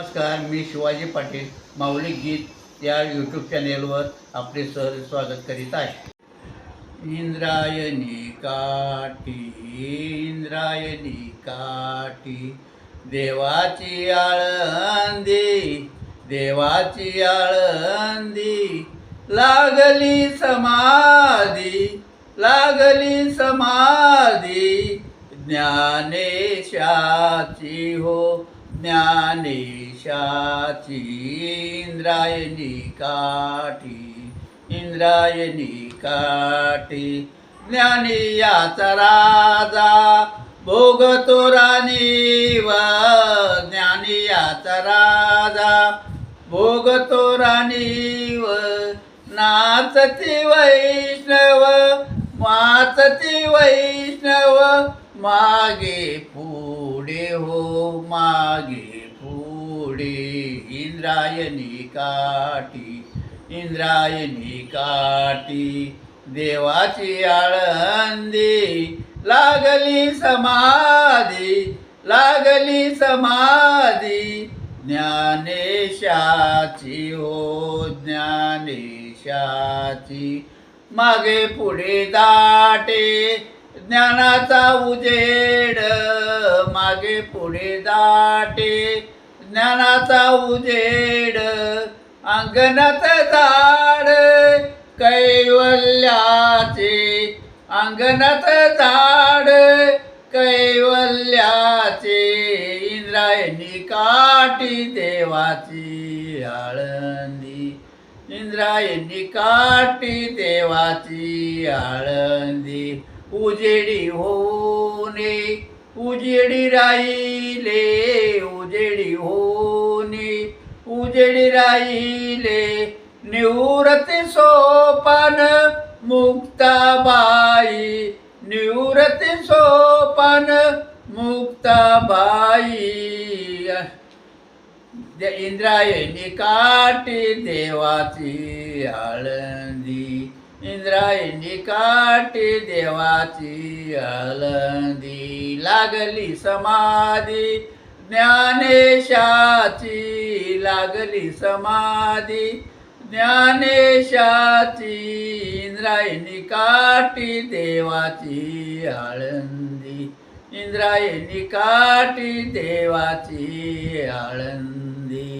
नमस्कार मी शिवाजी पाटील माऊली गीत या यूट्यूब चॅनेलवर आपले सहज स्वागत करीत आहे. इंद्रायणी काठी इंद्रायणी काठी देवाची आळंदी देवाची आळंदी लागली समाधी लागली समाधी ज्ञानेशाची हो ज्ञानेशाची इंद्रायणी काठी इंद्रायणी काठी. ज्ञानी याचा राजा भोगतो राणीव ज्ञानी याचा राजा भोगतो राणीव नाचती वैष्णव वाचती वैष्णव मागे पू पुढे हो मागे पुढे. इंद्रायणी काठी इंद्रायणी काठी. देवाची आळंदी लागली समाधी लागली समाधी. ज्ञानेशाची हो ज्ञानेशाची. मागे पुढे दाटे ज्ञानाचा उजेड. मागे पुढे दाटे. ज्ञानाचा उजेड अंगणात झाड कैवल्याचे अंगणात झाड कैवल्याचे इंद्रायणी काठी देवाची आळंदी. इंद्रायणी काठी देवाची आळंदी. उजेडी होणे उजेडी राहिले उजेडी होनी उजेडी राहिले निवृत्ती सोपान मुक्ताबाई. निवृत्ती सोपान मुक्ताबाई. इंद्राय इंद्रायणी देवाची आळंदी. इंद्रायणी काठी देवाची आळंदी लागली समाधी ज्ञानेशाची लागली समाधी ज्ञानेशाची इंद्रायणी काठी देवाची आळंदी इंद्रायणी काठी देवाची आळंदी.